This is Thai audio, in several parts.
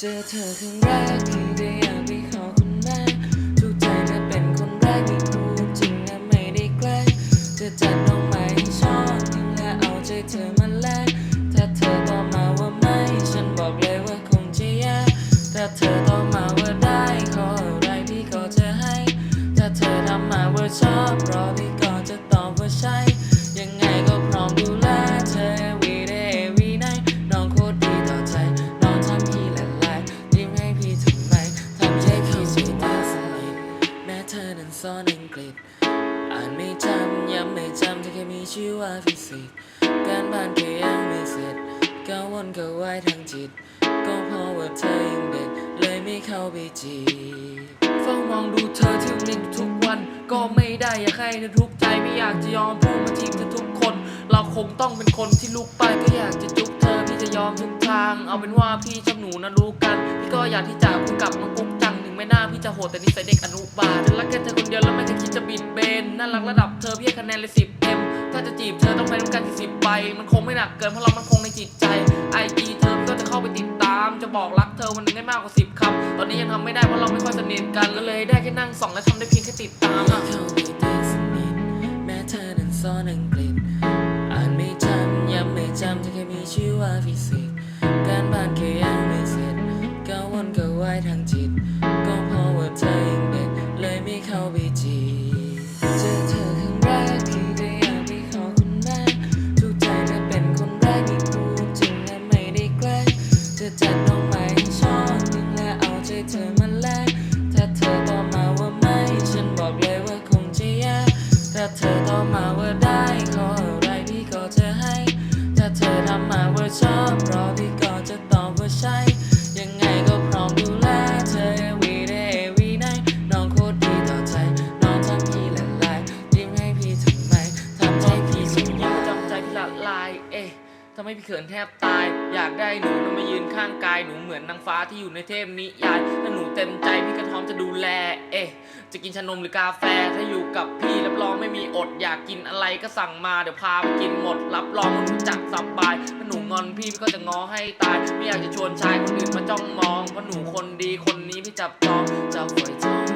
เจอเธอครั้งแรกพี่ได้อยากไปขอคุณแม่ทุกใจเธอเป็นคนแรกที่พูดจริงนะไม่ได้แกล้งจะจัดดอกไม้ให้ชอบยิ่งและเอาใจเธอมาแลกถ้าเธอตอบมาว่าไม่ ฉันบอกเลยว่าคงจะแย่ถ้าเธอ สอนอังกฤษ อ่านไม่จำย้ำไม่จำเธอแค่มีชื่อว่าฟิสิกส์การบ้านแค่ยังไม่เสร็จกังวลก็ไว้ทางจิต ก็เพราะว่าเธอยังเด็กเลยไม่เข้าไปจีบเฝ้ามองดูเธอที่โรงเรียนทุกวัน ก็ไม่ได้อยากให้เธอทุกใจไม่อยากจะยอมพูดมาทิ้งเธอทุกคน เราคงต้องเป็นคนที่ลุกไปก็อยากจะจุกเธอพี่จะยอมทุกทาง เอาเป็นว่าพี่ชอบหนูนะรู้กัน พี่ก็อยากที่จะพูดกลับมากุ๊กจัง ไม่น่าพี่จะโหดแต่นิสัยเด็กอนุบาลรักแค่เธอคนเดียวแล้วไม่เคยคิดจะบิดเบนน่ารักระดับเธอพี่ให้คะแนนเลยสิบเต็มถ้าจะจีบเธอต้องไปต้องการกี่สิบใบมันคงไม่หนักเกินเพราะเรามันคงในจิตใจไอจีเธอพี่ก็จะเข้าไปติดตาม จะบอกรักเธอวันนึงได้มากกว่าสิบคำตอนนี้ยังทำไม่ได้เพราะเราไม่ค่อยสนิทกันก็เลยได้แค่นั่งส่องและทำได้เพียงแค่ติดตามอะเข้าไปตีสนิทแม้เธอนั้นสอนอังกฤษอ่านไม่จำย้ำไม่จำเธอแค่มีชื่อว่าฟิสิกส์การบ้านแค่ยังไม่เสร็จกังวลก็ไว้ทางจิต ก็ ทำให้พี่เขินแทบตาย อยากได้หนูนมายืนข้างกายหนูเหมือนนางฟ้าที่อยู่ในเทพนิยายถ้าหนูเต็มใจพี่ก็พร้อมจะดูแล เอ๊ะจะกินชานมหรือกาแฟถ้าอยู่กับพี่รับรองไม่มีอด อยากกินอะไรก็สั่งมาเดี๋ยวพาไปกินหมด รับรองหนูจักสบายถ้าหนูงอนพี่พี่ก็จะง้อให้ตายไม่อยากจะชวนชายคนอื่นมาจ้องมองเพราะหนูคนดีคนนี้พี่จับจองจะฝอยทอง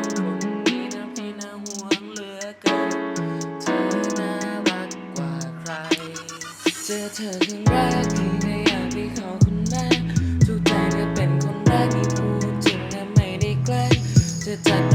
เจอเธอครั้งแรกพี่ไม่อยากไปขอคุณแม่ทุกใจเธอเป็นคนแรกที่พูดจริงและไม่ได้แกล้งจะจัด